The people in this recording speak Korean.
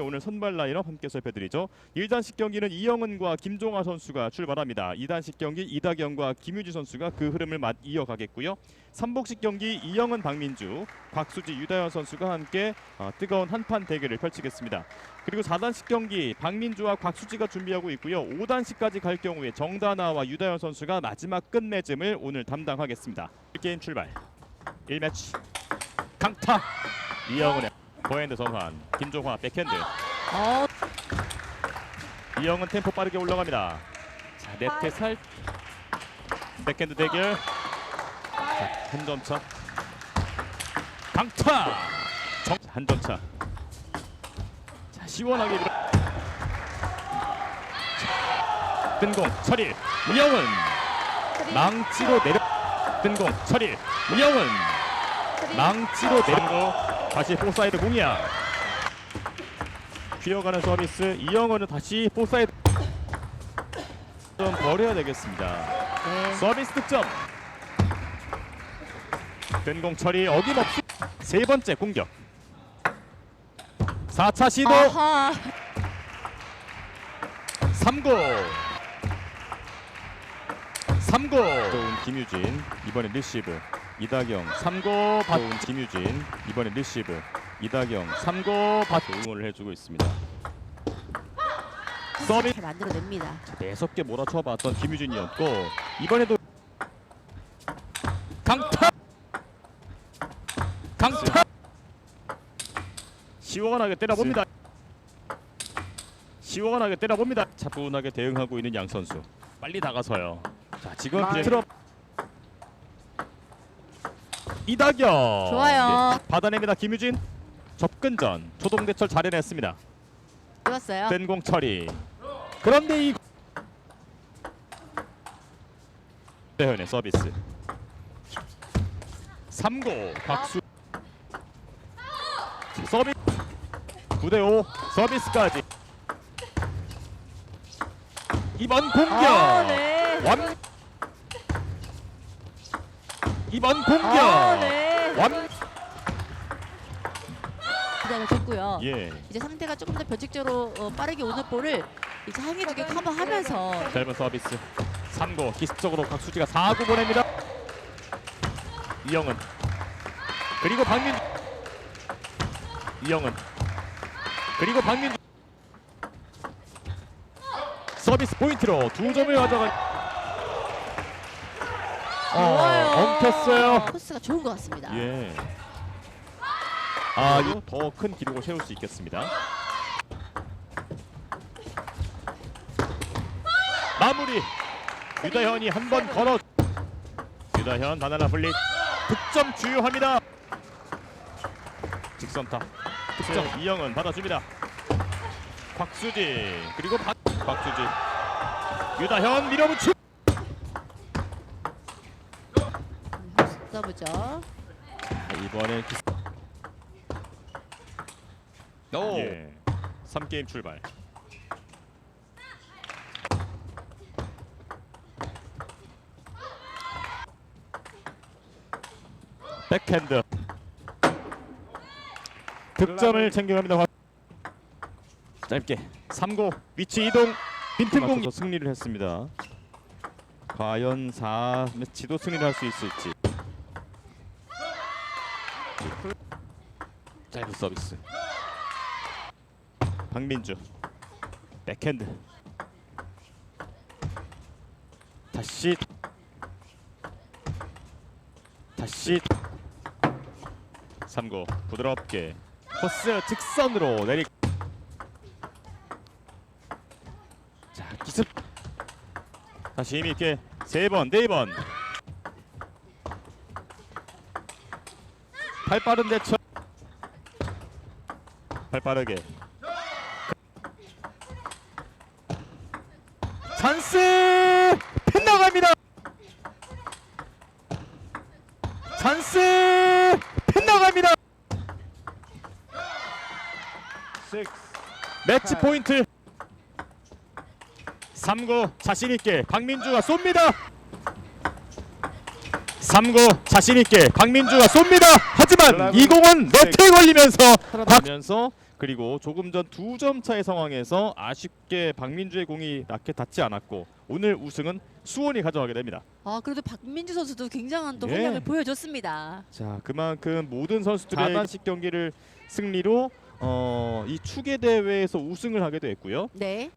오늘 선발 라인업 함께 살펴드리죠. 1단식 경기는 이영은과 김종화 선수가 출발합니다. 2단식 경기 이다경과 김유지 선수가 그 흐름을 맞 이어가겠고요. 3복식 경기 이영은 박민주, 박수지 유다현 선수가 함께 어, 뜨거운 한판 대결을 펼치겠습니다. 그리고 4단식 경기 박민주와 곽수지가 준비하고 있고요. 5단식까지 갈 경우에 정다나와 유다현 선수가 마지막 끝맺음을 오늘 담당하겠습니다. 게임 출발. 1매치 강타 이영은의 포핸드 전환 김종화 백핸드 어, 이영은 템포 빠르게 올라갑니다. 자 네트 살 백핸드 대결 한 점 차. 강타 한점 차. 자 시원하게 밀어. 자, 뜬공 처리 이영은 망치로 내려 뜬공 처리 이영은 망치로 내려 다시 포사이드 공이야. 휘어가는 서비스 이영호는 다시 포사이드 좀 버려야 되겠습니다. 네. 서비스 득점. 된공 처리 어김없이 세 번째 공격. 4차 시도 아하. 3구 3구 좋은 김유진 이번엔 리시브 이다경 3구 받은 김유진. 이번엔 리시브. 이다경 3구 받 응원을 해주고 있습니다. 서비스 잘 만들어냅니다. 매섭게 몰아쳐봤던 김유진이었고 이번에도 강타! 강타! 시원하게 때려봅니다. 시원하게 때려봅니다. 차분하게 대응하고 있는 양 선수. 빨리 나가서요. 자 지금 비틀어 이다경 좋아요. 네, 받아냅니다 김유진 접근전 초동대철 잘 해냈습니다 좋았어요. 뜬공 처리. 그런데 이 대현의 서비스. 3고 박수. 서비스 9대5 서비스까지. 이번 공격 아, 네. 완 이번 공격. 아, 네. 완 기다려 줬고요. 예. 이제 상대가 조금 더 변칙적으로 어, 빠르게 오는 볼을 이제 항해 두개 커버하면서 짧은 서비스. 3구 기습적으로 박수지가 4구 보냅니다. 이영은. 그리고 박민주 이영은. 그리고 박민주 서비스 포인트로 두 점을 가져간 좋아요. 어, 엉켰어요 코스가 좋은 것 같습니다. 예. 아, 이거 더 큰 기록을 세울 수 있겠습니다. 마무리. 유다현이 한 번 걸어. 유다현 바나나 플릭 득점 주요합니다. 직선타. 득점 이영은 받아줍니다. 곽수지 그리고 박 곽수지 유다현 밀어붙이 서브죠. 이번에 기... 오. 예. 3게임 출발. 백핸드. 득점을 챙겨갑니다. 곽- 짧게 3고 위치 이동 빈틈공 승리를 했습니다. 과연 4매치도 승리를 할 수 있을지. 짧은 서비스. 박민주. 백핸드. 다시. 다시. 3구. 부드럽게. 코스 직선으로 내리. 자 기습. 다시 힘있게. 세번 네번. 팔 빠른 대처 팔 빠르게 찬스 빗나갑니다. 찬스 빗나갑니다. 매치 포인트 3구 자신 있게 박민주가 쏩니다. 3구 자신 있게 박민주가 쏩니다. 하지만 이 공은 너트에 걸리면서 곽면서 그리고 조금 전 두 점 차의 상황에서 아쉽게 박민주의 공이 낮게 닿지 않았고 오늘 우승은 수원이 가져가게 됩니다. 아 그래도 박민주 선수도 굉장한 또 예. 활약을 보여줬습니다. 자 그만큼 모든 선수들의 4단식 경기를 승리로 어, 이 추계 대회에서 우승을 하게 됐고요. 네.